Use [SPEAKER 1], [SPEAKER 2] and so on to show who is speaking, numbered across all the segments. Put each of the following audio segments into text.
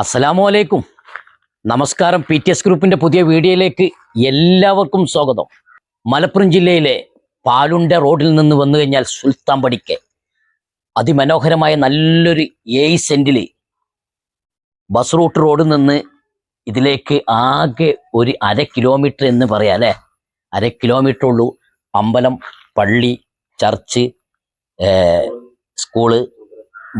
[SPEAKER 1] അസ്സലാമു അലൈക്കും. നമസ്കാരം പി ടി എസ് ഗ്രൂപ്പിന്റെ പുതിയ വീഡിയോയിലേക്ക് എല്ലാവർക്കും സ്വാഗതം. മലപ്പുറം ജില്ലയിലെ പാലുണ്ട റോഡിൽ നിന്ന് വന്നു കഴിഞ്ഞാൽ സുൽത്താൻ പടിക്ക് അതിമനോഹരമായ നല്ലൊരു ഏഴ് സെന്റിൽ ബസ് റൂട്ട് റോഡിൽ നിന്ന് ഇതിലേക്ക് ആകെ ഒരു അര കിലോമീറ്റർ എന്ന് പറയാം അല്ലേ? അര കിലോമീറ്റർ ഉള്ളൂ. അമ്പലം പള്ളി ചർച്ച് സ്കൂൾ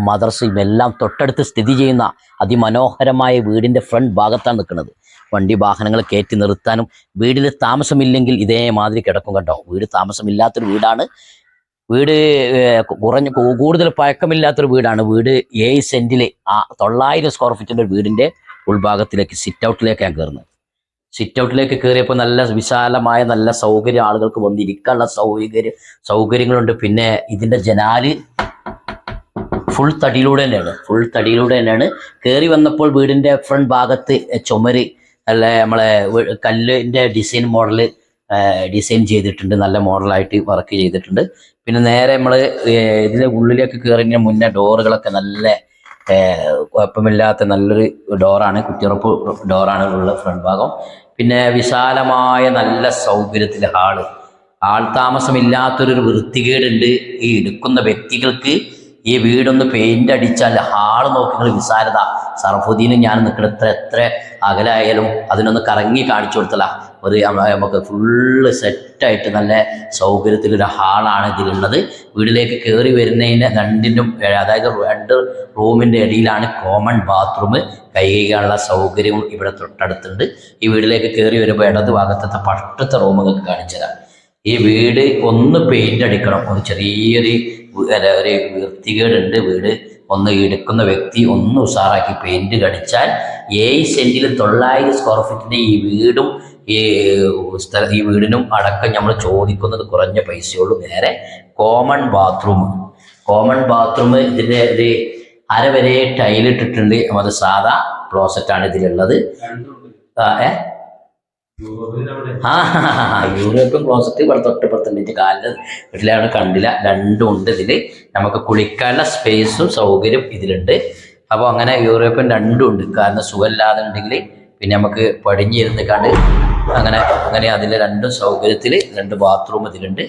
[SPEAKER 1] മദ്രസയും എല്ലാം തൊട്ടടുത്ത് സ്ഥിതി ചെയ്യുന്ന അതിമനോഹരമായ വീടിന്റെ ഫ്രണ്ട് ഭാഗത്താണ് നിൽക്കുന്നത്. വണ്ടി വാഹനങ്ങൾ കയറ്റി നിർത്താനും വീടിൽ താമസമില്ലെങ്കിൽ ഇതേമാതിരി കിടക്കും കേട്ടോ വീട് താമസമില്ലാത്തൊരു വീടാണ്. വീട് കുറഞ്ഞ കൂടുതൽ പഴക്കമില്ലാത്തൊരു വീടാണ്. വീട് ഏഴ് സെന്റിലെ ആ തൊള്ളായിരം സ്ക്വയർ ഫീറ്റിന്റെ ഒരു വീടിന്റെ ഉൾഭാഗത്തിലേക്ക് സിറ്റ് ഔട്ടിലേക്കാണ് കയറുന്നത് സിറ്റ് ഔട്ടിലേക്ക് കയറിയപ്പോൾ നല്ല വിശാലമായ നല്ല സൗകര്യം ആളുകൾക്ക് വന്നിരിക്കാനുള്ള സൗകര്യം സൗകര്യങ്ങളുണ്ട്. പിന്നെ ഇതിന്റെ ജനാല് ഫുൾ തടിയിലൂടെ തന്നെയാണ്. ഫുൾ തടിയിലൂടെ തന്നെയാണ്. കയറി വന്നപ്പോൾ വീടിന്റെ ഫ്രണ്ട് ഭാഗത്ത് ചുമര് അല്ല നമ്മളെ കല്ലിന്റെ ഡിസൈൻ മോഡൽ ഡിസൈൻ ചെയ്തിട്ടുണ്ട്. നല്ല മോഡലായിട്ട് വർക്ക് ചെയ്തിട്ടുണ്ട്. പിന്നെ നേരെ നമ്മൾ ഇതിലെ ഉള്ളിലേക്ക് കയറിയതിന് മുന്നേ ഡോറുകളൊക്കെ നല്ല കുഴപ്പമില്ലാത്ത നല്ലൊരു ഡോറാണ് കുത്തിയുറപ്പ് ഡോറാണ് ഉള്ള ഫ്രണ്ട് ഭാഗം. പിന്നെ വിശാലമായ നല്ല സൗകര്യത്തിൽ ഹാൾ. ആൾ താമസമില്ലാത്തൊരു വൃത്തികേടുണ്ട്. ഈ എടുക്കുന്ന വ്യക്തികൾക്ക് ഈ വീടൊന്ന് പെയിന്റ് അടിച്ചാൽ ഹാൾ നോക്കിങ്ങൾ വിസാരത സർഫുദ്ദീനും ഞാൻ നിൽക്കുന്ന എത്ര എത്ര അകലായാലും അതിനൊന്ന് കറങ്ങി കാണിച്ചു കൊടുത്തല്ല ഒരു നമുക്ക് ഫുള്ള് സെറ്റായിട്ട് നല്ല സൗകര്യത്തിലൊരു ഹാളാണ് ഇതിലുള്ളത് വീട്ടിലേക്ക് കയറി വരുന്നതിന് രണ്ടിനും ഏ, അതായത് രണ്ട് റൂമിന്റെ ഇടയിലാണ് കോമൺ ബാത്റൂം കൈകാനുള്ള സൗകര്യവും ഇവിടെ തൊട്ടടുത്തുണ്ട്. ഈ വീട്ടിലേക്ക് കയറി വരുമ്പോൾ ഇടത് ഭാഗത്തത്തെ പട്ടത്തെ റൂമുകൾക്ക് കാണിച്ചതാണ് ഈ വീട് ഒന്ന് പെയിന്റ് അടിക്കണം. ഒരു ചെറിയൊരു ഒരു വൃത്തികേടുണ്ട്. വീട് ഒന്ന് എടുക്കുന്ന വ്യക്തി ഒന്ന് ഉഷാറാക്കി പെയിന്റ് കടിച്ചാൽ ഏഴ് സെന്റിൽ തൊള്ളായിരം സ്ക്വയർ ഫീറ്റിന്റെ ഈ വീടും ഈ സ്ഥല ഈ വീടിനും അടക്കം നമ്മൾ ചോദിക്കുന്നത് കുറഞ്ഞ പൈസയുള്ളൂ. നേരെ കോമൺ ബാത്റൂം കോമൺ ബാത്റൂം ഇതിന്റെ ഒരു അര വരെ ടൈലിട്ടിട്ടുണ്ട് അത് സാധാ ക്ലോസറ്റാണ് ഇതിലുള്ളത്. ഏഹ് ആ ക്ലോസറ്റ് ഇവിടെ തൊട്ടിപ്പുറത്തുണ്ട് എന്റെ കാലിൽ വീട്ടിലാണ് കണ്ടില്ല. രണ്ടും ഉണ്ട് ഇതിൽ നമുക്ക് കുളിക്കാനുള്ള സ്പേസും സൗകര്യം ഇതിലുണ്ട്. അപ്പോൾ അങ്ങനെ യൂറോപ്യൻ രണ്ടും ഉണ്ട്. കാരണം സുഖമില്ലാതെ ഉണ്ടെങ്കിൽ പിന്നെ നമുക്ക് പടിഞ്ഞിരുന്ന് കണ്ട് അങ്ങനെ അങ്ങനെ അതിന്റെ രണ്ടും സൗകര്യത്തിൽ രണ്ട് ബാത്റൂം ഇതിലുണ്ട്.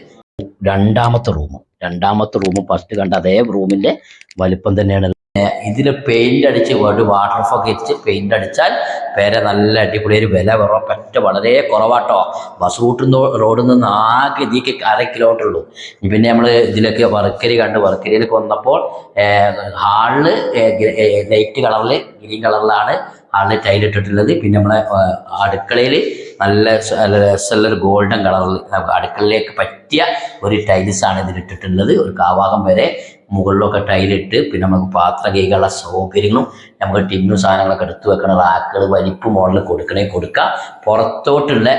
[SPEAKER 1] രണ്ടാമത്തെ റൂം രണ്ടാമത്തെ റൂം ഫസ്റ്റ് കണ്ട അതേ റൂമിന്റെ വലിപ്പം തന്നെയാണ്. ഇതിൽ പെയിന്റ് അടിച്ച് ഒരു വാട്ടർ ഫോക്ക് അടിച്ച് പെയിന്റ് അടിച്ചാൽ പേര നല്ല അടിപൊളി ഒരു വില കുറവ്. പറ്റ വളരെ കുറവാട്ടോ. ബസ് റൂട്ടിൽ റോഡിൽ നിന്ന് ആകെ ഇതിക്ക് അര കിലോമീറ്റർ ഉള്ളൂ. പിന്നെ നമ്മൾ ഇതിലൊക്കെ വർക്കരി കണ്ട് വർക്കരിയിലേക്ക് വന്നപ്പോൾ ഹാളിൽ ലൈറ്റ് കളറിൽ ഗ്രീൻ കളറിലാണ് ഹാളിൽ ടൈൽ ഇട്ടിട്ടുള്ളത്. പിന്നെ നമ്മളെ അടുക്കളയിൽ നല്ല രസമുള്ള ഒരു ഗോൾഡൻ കളറിൽ അടുക്കളയിലേക്ക് പറ്റിയ ഒരു ടൈൽസ് ആണ് ഇതിൽ ഇട്ടിട്ടുള്ളത്. ഒരു കാവാകം വരെ മുകളിലൊക്കെ ടൈലിട്ട് പിന്നെ നമുക്ക് പാത്ര കൈകളുള്ള സൗകര്യങ്ങളും നമുക്ക് ടിന്നു സാധനങ്ങളൊക്കെ എടുത്തു വെക്കണ റാക്കുകൾ വലിപ്പ് മോഡൽ കൊടുക്കണേ കൊടുക്കാം. പുറത്തോട്ടുള്ള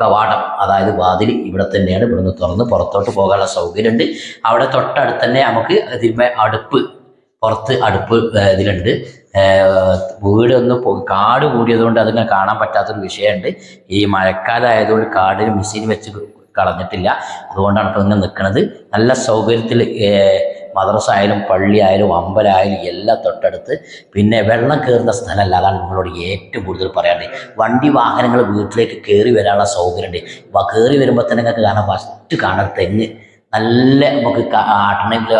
[SPEAKER 1] കവാടം അതായത് വാതിൽ ഇവിടെ തന്നെയാണ്. ഇവിടുന്ന് തുറന്ന് പുറത്തോട്ട് പോകാനുള്ള സൗകര്യമുണ്ട്. അവിടെ തൊട്ടടുത്ത് തന്നെ നമുക്ക് അതിന്മേ അടുപ്പ് പുറത്ത് അടുപ്പ് ഇതിലുണ്ട്. ഒന്ന് കാട് കൂടിയതുകൊണ്ട് അതിങ്ങനെ കാണാൻ പറ്റാത്തൊരു വിഷയമുണ്ട്. ഈ മഴക്കാലം ആയതുകൊണ്ട് കാടിന് മെഷീൻ വെച്ച് കളഞ്ഞിട്ടില്ല. അതുകൊണ്ടാണ് ഇപ്പോൾ ഇങ്ങനെ നിൽക്കുന്നത് നല്ല സൗകര്യത്തിൽ മദ്രസ ആയാലും പള്ളി ആയാലും അമ്പലമായാലും എല്ലാം തൊട്ടടുത്ത്. പിന്നെ വെള്ളം കയറുന്ന സ്ഥലമല്ല. അതാണ് നിങ്ങളോട് ഏറ്റവും കൂടുതൽ പറയാനുള്ളത്. വണ്ടി വാഹനങ്ങൾ വീട്ടിലേക്ക് കയറി വരാനുള്ള സൗകര്യമുണ്ട്. കയറി വരുമ്പോൾ തന്നെ നിങ്ങൾക്ക് കാണാൻ ഫസ്റ്റ് കാണാൻ തെങ്ങ് നല്ല നമുക്ക് ക-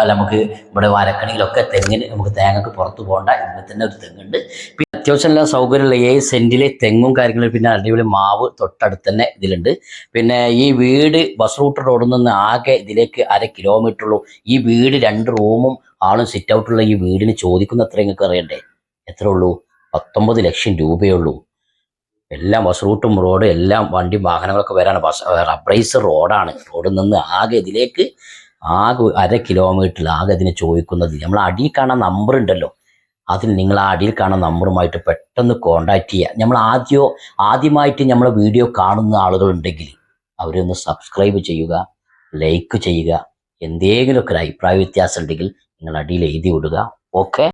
[SPEAKER 1] അല്ല നമുക്ക് ഇവിടെ വരക്കണിയിലൊക്കെ തെങ്ങിന് നമുക്ക് തേങ്ങക്ക് പുറത്ത് പോകണ്ട. ഇവിടെ തന്നെ ഒരു തെങ്ങുണ്ട്. പിന്നെ അത്യാവശ്യം എല്ലാ സൗകര്യമുള്ള ഏഴ് സെന്റിലെ തെങ്ങും കാര്യങ്ങളും പിന്നെ അടിപൊളി മാവ് തൊട്ടടുത്ത് തന്നെ ഇതിലുണ്ട്. പിന്നെ ഈ വീട് ബസ് റൂട്ട് റോഡിൽ നിന്ന് ആകെ ഇതിലേക്ക് അര കിലോമീറ്റർ ഉള്ളൂ. ഈ വീട് രണ്ട് റൂമും ആളും സിറ്റ് ഔട്ടുള്ള ഈ വീടിന് ചോദിക്കുന്ന അത്രയും നിങ്ങൾക്ക് അറിയണ്ടേ? എത്ര ഉള്ളൂ പത്തൊമ്പത് ലക്ഷം രൂപയേ ഉള്ളൂ. എല്ലാം ബസ് റൂട്ടും റോഡ് എല്ലാം വണ്ടി വാഹനങ്ങളൊക്കെ വരാണ്. ബസ് റബ്രൈസ് റോഡാണ്. റോഡിൽ നിന്ന് ആകെ ഇതിലേക്ക് ആകെ അര കിലോമീറ്ററിൽ ആകെ ഇതിനെ ചോദിക്കുന്നത് നമ്മൾ അടിയിൽ കാണാൻ നമ്പർ ഉണ്ടല്ലോ. അതിൽ നിങ്ങൾ ആ അടിയിൽ കാണുന്ന നമ്പറുമായിട്ട് പെട്ടെന്ന് കോണ്ടാക്ട് ചെയ്യുക. നമ്മൾ ആദ്യമോ ആദ്യമായിട്ട് നമ്മൾ വീഡിയോ കാണുന്ന ആളുകളുണ്ടെങ്കിൽ അവരൊന്ന് സബ്സ്ക്രൈബ് ചെയ്യുക ലൈക്ക് ചെയ്യുക. എന്തെങ്കിലുമൊക്കെ ഒരു അഭിപ്രായ വ്യത്യാസം ഉണ്ടെങ്കിൽ നിങ്ങൾ അടിയിൽ എഴുതി വിടുക. ഓക്കെ